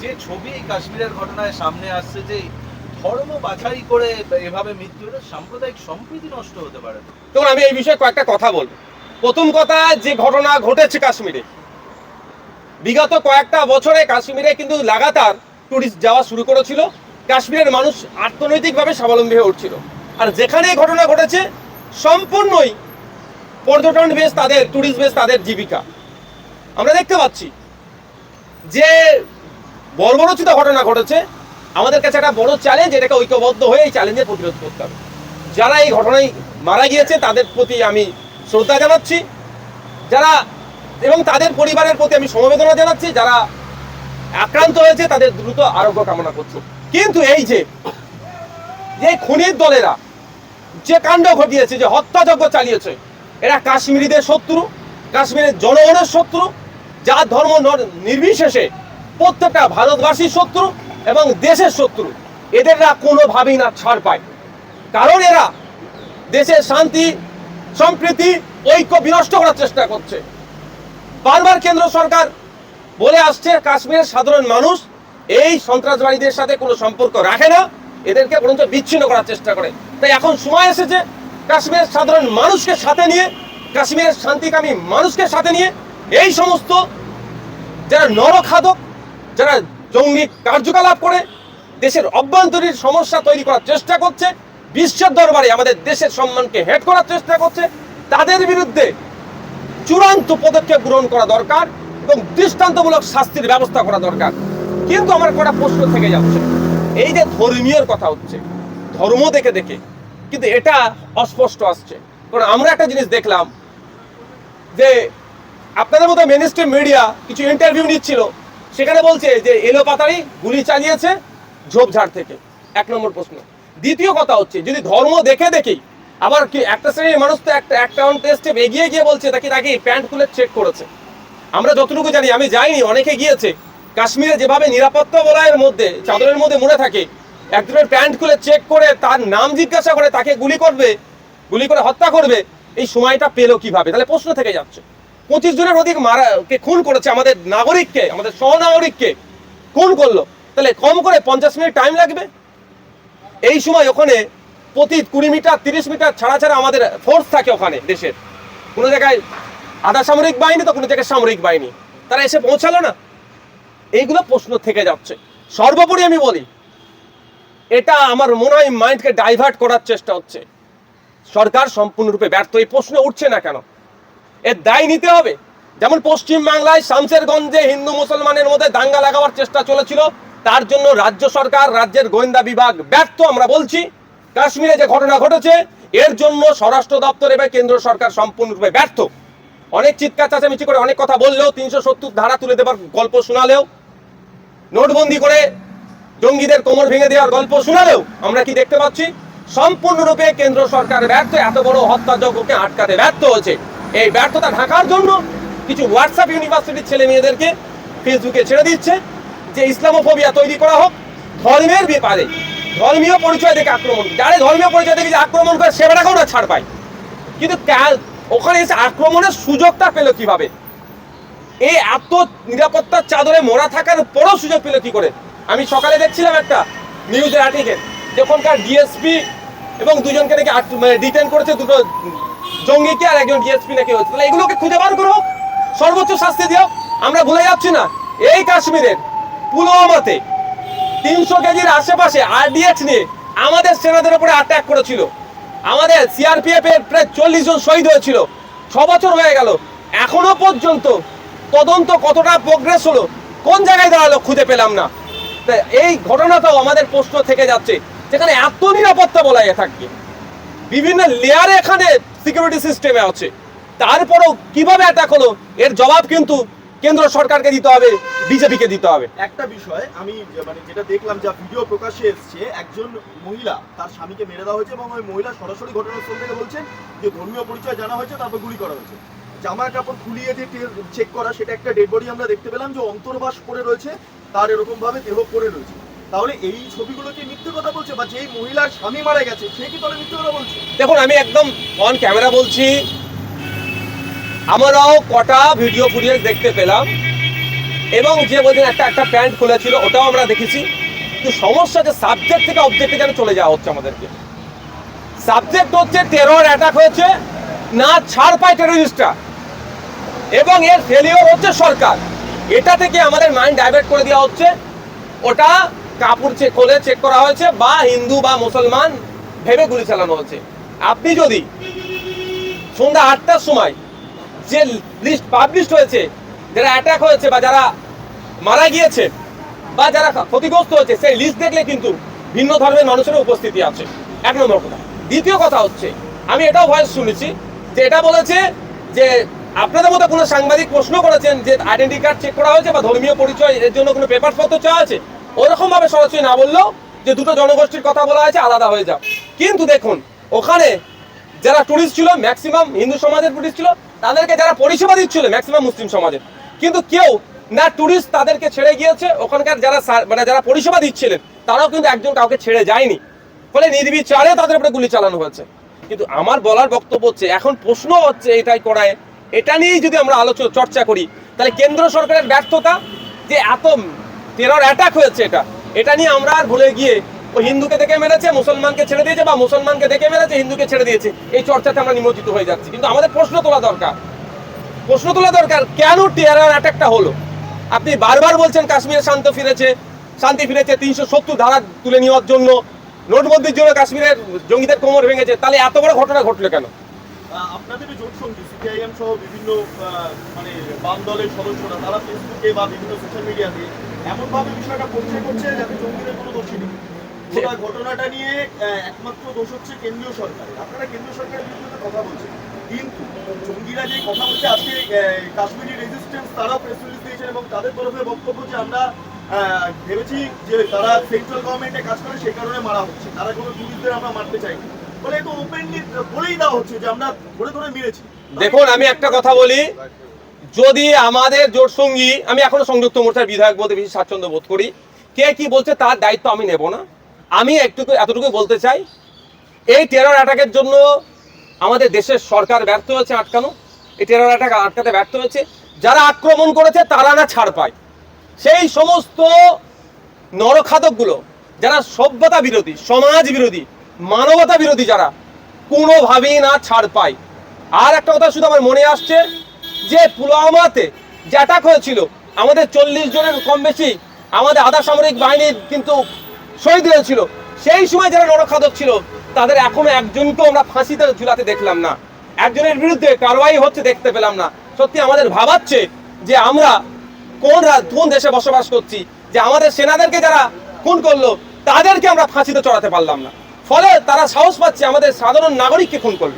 যে ছবি কাশ্মীরের ঘটনায় সামনে আসছে যে ধর্ম বাছাই করে এভাবে মৃত্যু হলে সাম্প্রদায়িক সম্প্রীতি নষ্ট হতে পারে। তখন আমি এই বিষয়ে কয়েকটা কথা বলব। প্রথম কথা, যে ঘটনা ঘটেছে কাশ্মীরে, বিগত কয়েকটা বছরে কাশ্মীরে কিন্তু লাগাতার টুরিস্ট যাওয়া শুরু করেছিল। কাশ্মীরের মানুষ অর্থনৈতিকভাবে স্বাবলম্বী হয়ে উঠছিল। আর যেখানে ঘটনা ঘটেছে, সম্পূর্ণই পর্যটন বেশ তাদের টুরিস্ট বেশ তাদের জীবিকা। আমরা দেখতে পাচ্ছি যে বর্বরচিত ঘটনা ঘটেছে, আমাদের কাছে একটা বড় চ্যালেঞ্জ এটাকে ঐক্যবদ্ধ হয়ে এই চ্যালেঞ্জের প্রতিরোধ করতে হবে। যারা এই ঘটনায় মারা গিয়েছে, তাদের প্রতি আমি শ্রদ্ধা জানাচ্ছি। যারা, এবং তাদের পরিবারের প্রতি আমি সমবেদনা জানাচ্ছি, যারা আক্রান্ত হয়েছে, তাদের দ্রুত আরোগ্য কামনা করছি। কিন্তু এই যে যে খুনির দলেরা, যে কাণ্ড ঘটিয়েছে, যে হত্যাযজ্ঞ চালিয়েছে, এরা কাশ্মীরিদের শত্রু, কাশ্মীরের জনগণের শত্রু, যার ধর্ম নির্বিশেষে প্রত্যেকটা ভারতবাসীর শত্রু এবং দেশের শত্রু। এদেররা কোনোভাবেই না ছাড় পায়। কারণ এরা দেশের শান্তি, সম্প্রীতি, ঐক্য বিনষ্ট করার চেষ্টা করছে। বারবার কেন্দ্র সরকার বলে আসছে, কাশ্মীরের সাধারণ মানুষ এই সন্ত্রাসবাদীদের সাথে কোনো সম্পর্ক রাখে না, এদেরকে বরঞ্চ বিচ্ছিন্ন করার চেষ্টা করে। তাই এখন সময় এসেছে কাশ্মীরের সাধারণ মানুষকে সাথে নিয়ে, কাশ্মীরের শান্তিকামী মানুষকে সাথে নিয়ে এই সমস্ত যারা নরখাদক যারা জঙ্গি কার্যকলাপ করে দেশের অভ্যন্তরীণ সমস্যা তৈরি করার চেষ্টা করছে, বিশ্বের দরবারে আমাদের দেশের সম্মানকে হেট করার চেষ্টা করছে, তাদের বিরুদ্ধে চূড়ান্ত পদক্ষেপ গ্রহণ করা দরকার এবং দৃষ্টান্তমূলক শাস্তির ব্যবস্থা করা দরকার। কিন্তু আমার কটা প্রশ্ন থেকে যাচ্ছে। এই যে ধর্মীয় কথা হচ্ছে, ধর্ম দেখে দেখে, কিন্তু এটা অস্পষ্ট আসছে। কারণ আমরা একটা জিনিস দেখলাম যে আপনাদের মতো মেন মিডিয়া কিছু ইন্টারভিউ নিচ্ছিল সেখানে বলছে যে এলো পাতারি, গুলি চালিয়েছে ঝোপঝাড় থেকে। এক নম্বর প্রশ্ন। দ্বিতীয় কথা হচ্ছে, যদি ধর্ম দেখে দেখেই আবার কি একটা শ্রেণির মানুষ তো একটা একটা টেস্টে এগিয়ে গিয়ে বলছে তাকে তাকে প্যান্ট খুলে চেক করেছে? আমরা যতটুকু জানি, আমি যাইনি, অনেকে গিয়েছে। কাশ্মীরে যেভাবে নিরাপত্তা বলয়ের মধ্যে, চাদরের মধ্যে মুড়ে থাকে, একজনের প্যান্ট খুলে চেক করে, তার নাম জিজ্ঞাসা করে তাকে গুলি করবে, গুলি করে হত্যা করবে, এই সময়টা পেল কীভাবে? তাহলে প্রশ্ন থেকে যাচ্ছে। পঁচিশ জনের অধিক মারা, কে খুন করেছে আমাদের নাগরিককে, আমাদের সহনাগরিককে খুন করল। তাহলে কম করে পঞ্চাশ মিনিট টাইম লাগবে? এই সময় ওখানে প্রতি কুড়ি মিটার, তিরিশ মিটার ছাড়া ছাড়া আমাদের ফোর্স থাকে ওখানে, দেশের। কোনো জায়গায় আধা সামরিক বাহিনী তো কোনো জায়গায় সামরিক বাহিনী। তারা এসে পৌঁছালো না। এইগুলো প্রশ্ন থেকে যাচ্ছে। সর্বোপরি আমি বলি, এটা আমার মনে হয় মাইন্ডকে ডাইভার্ট করার চেষ্টা হচ্ছে। সরকার সম্পূর্ণরূপে ব্যর্থ, এই প্রশ্ন উঠছে না কেন? এর দায় নিতে হবে। যেমন পশ্চিম বাংলায় শামসেরগঞ্জে হিন্দু মুসলমানের মধ্যে দাঙ্গা লাগাবার চেষ্টা চলেছিল, তার জন্য রাজ্য সরকার, রাজ্যের গোয়েন্দা বিভাগ ব্যর্থ, আমরা বলছি। কাশ্মীরে যে ঘটনা ঘটেছে, এর জন্য স্বরাষ্ট্র দপ্তর এবং কেন্দ্র সরকার সম্পূর্ণরূপে ব্যর্থ। অনেক চিৎকার, চাচামেচি করে অনেক কথা বললেও, তিনশো সত্তর ধারা তুলে দেবার গল্প শোনালেও, নোটবন্দি করে জঙ্গিদের কোমর ভেঙে দেওয়ার গল্প শোনালেও, আমরা কি দেখতে পাচ্ছি? সম্পূর্ণরূপে কেন্দ্র সরকার ব্যর্থ, এত বড় হত্যাযজ্ঞকে আটকাতে ব্যর্থ হয়েছে। এই ব্যর্থতা ঢাকার জন্য কিছু হোয়াটসঅ্যাপ ইউনিভার্সিটির ছেলে মেয়েদেরকে ফেসবুকে ছেড়ে দিচ্ছে যে ইসলামোফোবিয়া তৈরি করা হোক, ধর্মের ব্যাপারে ধর্মীয় পরিচয় থেকে আক্রমণ। যারা ধর্মীয় পরিচয় থেকে যে আক্রমণ করে, সে বেটাকেও না ছাড় পায়। কিন্তু ওখানে এসে আক্রমণের সুযোগটা পেল কীভাবে? এই এত নিরাপত্তার চাদরে মোড়া থাকার পরও সুযোগ পেল কি করে? আমি সকালে দেখছিলাম একটা নিউজের আর্টিকেল যখনকার ডিএসপি এবং দুজনকে নাকি ডিটেন করেছে দুটো জঙ্গিকে আর একজন ডিএসপি নাকি হচ্ছে? তাহলে এগুলোকে খুঁজে বার করো। সর্বোচ্চ শাস্তি দিও। আমরা ভুলে যাচ্ছি না। এই কাশ্মীরের পুলওয়ামাতে তিনশো কেজির আশেপাশে আরডিএক্স নিয়ে আমাদের সেনাদের উপরে অ্যাটাক করেছিল। আমাদের সিআরপিএফ এর প্রায় চল্লিশ জন শহীদ হয়েছিল। ছ বছর হয়ে গেল। এখনও পর্যন্ত তদন্ত কতটা প্রোগ্রেস হলো, কোন জায়গায় দাঁড়াল খুঁজে পেলাম না। এই ঘটনাটাও আমাদের প্রশ্ন থেকে যাচ্ছে, যেখানে এত নিরাপত্তা বলা থাকবে। বিভিন্ন লেয়ারে এখানে সিকিউরিটি সিস্টেমে আছে। তারপরেও কীভাবে অ্যাটাক হলো, এর জবাব কিন্তু কেন্দ্র সরকারকে দিতে হবে, বিজেপিকে দিতে হবে। একটা বিষয়, আমি মানে যেটা দেখলাম, যা ভিডিও প্রকাশ্যে এসছে, একজন মহিলা তার স্বামীকে মেরে দেওয়া হয়েছে এবং ওই মহিলা সরাসরি ঘটনাস্থল থেকে বলছেন যে ধর্মীয় পরিচয় জানা হয়েছে, তারপর গুলি করা হয়েছে। জামা কাপড় খুলিয়ে যে চেক করা, সেটা একটা ডেড বডি আমরা দেখতে পেলাম যে অন্তর্বাস করে রয়েছে, তার এরকম ভাবে দেহ পড়ে রয়েছে। তাহলে এই ছবিগুলো কি মিথ্যে কথা বলছে বা যেই মহিলার স্বামী মারা গেছে, সে কি তাহলে মিথ্যে কথা বলছে? দেখুন, আমি একদম অন ক্যামেরা বলছি। আমরাও কটা ভিডিও ফুটেজ দেখতে পেলাম। এবং যে বলছেন একটা একটা প্যান্ট খুলেছিল, ওটাও আমরা দেখেছি। কিন্তু সমস্যা যে সাবজেক্ট থেকে অবজেক্টে যেন চলে যাওয়া হচ্ছে আমাদেরকে। সাবজেক্ট হচ্ছে টেরর অ্যাটাক হয়েছে, না ছাড় পায় টেরোরিস্টরা এবং এর ফেলিওর হচ্ছে সরকার। এটা থেকে আমাদের মাইন্ড ডাইভার্ট করে দেওয়া হচ্ছে। ওটা কাপড় চেক করে চেক করা হয়েছে বা হিন্দু বা মুসলমান ভেবে গুলি চালানো হচ্ছে। আপনি যদি সন্ধ্যা আটটার সময় যে লিস্ট পাবলিশ হয়েছে, যারা অ্যাটাক হয়েছে বা যারা মারা গিয়েছে বা যারা ক্ষতিগ্রস্ত হয়েছে, সেই লিস্ট দেখলে কিন্তু ভিন্ন ধর্মের মানুষের উপস্থিতি আছে। এক নম্বর কথা। দ্বিতীয় কথা হচ্ছে, আমি এটাও ভয়েস শুনেছি যে এটা বলেছে যে আপনাদের মতো কোনো সাংবাদিক প্রশ্ন করেছেন যে আইডেন্টি কার্ড চেক করা হয়েছে বা ধর্মীয় পরিচয় এর জন্য কোনো পেপার পত্র চাওয়া আছে? ওরকম ভাবে সরাসরি না বললেও যে দুটো জনগোষ্ঠীর কথা বলা হয়েছে, আলাদা হয়ে যাও কিন্তু দেখুন, ওখানে যারা টুরিস্ট ছিল ম্যাক্সিমাম হিন্দু সমাজের টুরিস্ট ছিল, তাদেরকে যারা পরিষেবা দিচ্ছিল ম্যাক্সিমাম মুসলিম সমাজের, কিন্তু কেউ না টুরিস্ট তাদেরকে ছেড়ে গিয়েছে, ওখানকার যারা মানে যারা পরিষেবা দিচ্ছিলেন, তারাও কিন্তু একজন কাউকে ছেড়ে যায়নি। ফলে নির্বিচারে তাদের উপরে গুলি চালানো হয়েছে। কিন্তু আমার বলার বক্তব্য হচ্ছে, এখন প্রশ্ন হচ্ছে এটাই করায়। এটা নিয়েই যদি আমরা আলোচনা চর্চা করি, তাহলে কেন্দ্র সরকারের ব্যর্থতা যে এত টেরর অ্যাটাক হয়েছে এটা। এটা নিয়ে আমরা আর ভুলে গিয়ে ও হিন্দুকে দেখে মেরেছে, মুসলমানকে ছেড়ে দিয়েছে বা মুসলমানকে দেখে মেরেছে, হিন্দুকে ছেড়ে দিয়েছে, এই চর্চাতে আমরা নিমজ্জিত হয়ে যাচ্ছি। কিন্তু আমাদের প্রশ্ন তোলা দরকার। প্রশ্ন তোলা দরকার, কেন টেরর অ্যাটাকটা হলো? আপনি বারবার বলছেন কাশ্মীরে শান্ত ফিরেছে, শান্তি ফিরেছে, তিনশো সত্তর ধারা তুলে নেওয়ার জন্য, নোটবন্দির জন্য কাশ্মীরের জঙ্গিদের কোমর ভেঙেছে, তাহলে এত বড় ঘটনা ঘটলো কেন? আপনাদের জোট সঙ্গী সিপিআইএম সহ বিভিন্ন মানে বাম দলের সদস্যরা, তারা ফেসবুকে বা বিভিন্ন সোশ্যাল মিডিয়াতে এমন ভাবে বিষয়টা পরিচয় করছে যাতে জঙ্গিদের কোনো দোষী নেই। ঘটনাটা নিয়ে একমাত্র দোষ হচ্ছে কেন্দ্রীয় সরকারের আপনারা কেন্দ্রীয় সরকারের বিরুদ্ধে কথা বলছেন। কিন্তু জঙ্গিরা যে কথা বলছে আজকে কাশ্মীরি রেজিস্ট্যান্স তারাও প্রেস রিলিজ দিয়েছেন এবং তাদের তরফে বক্তব্য যে আমরা ভেবেছি যে তারা সেন্ট্রাল গভর্নমেন্টে কাজ করে সেই কারণে মারা হচ্ছে। তারা কোনো টুরিস্টদের আমরা মারতে চাই বলে একটু ওপেনলি বলেই দেওয়া হচ্ছে যে আমরা ধরে ধরে মেরেছি। দেখুন আমি একটা কথা বলি। যদি আমাদের জোট সঙ্গী, আমি এখনও সংযুক্ত মোর্চার বিধায়ক বলতে বেশি স্বাচ্ছন্দ্য বোধ করি, কে কি বলছে তার দায়িত্ব আমি নেব না। আমি একটুকু এতটুকু বলতে চাই, এই টেরর অ্যাটাকের জন্য আমাদের দেশের সরকার ব্যর্থ হয়েছে আটকানো। এই টেরর অ্যাটাক আটকাতে ব্যর্থ হয়েছে। যারা আক্রমণ করেছে, তারা না ছাড় পায়। সেই সমস্ত নরখাদকগুলো যারা সভ্যতা বিরোধী, সমাজ বিরোধী, মানবতা বিরোধী যারা, কোনোভাবেই না ছাড় পায়। আর একটা কথা শুধু আমার মনে আসছে যে পুলওয়ামাতে যে অ্যাটাক হয়েছিল, আমাদের চল্লিশ জনের কম বেশি আমাদের আধা সামরিক বাহিনীর কিন্তু শহীদ হয়েছিল। সেই সময় যারা নরখাদক ছিল, তাদের এখনও একজনকেও আমরা ফাঁসিতে ঝুলাতে দেখলাম না। একজনের বিরুদ্ধে কারওয়াই হচ্ছে দেখতে পেলাম না। সত্যি আমাদের ভাবাচ্ছে যে আমরা কোন কোন দেশে বসবাস করছি, যে আমাদের সেনাদেরকে যারা খুন করল, তাদেরকে আমরা ফাঁসিতে চড়াতে পারলাম না। ফলে তারা সাহস পাচ্ছে আমাদের সাধারণ নাগরিককে খুন করল।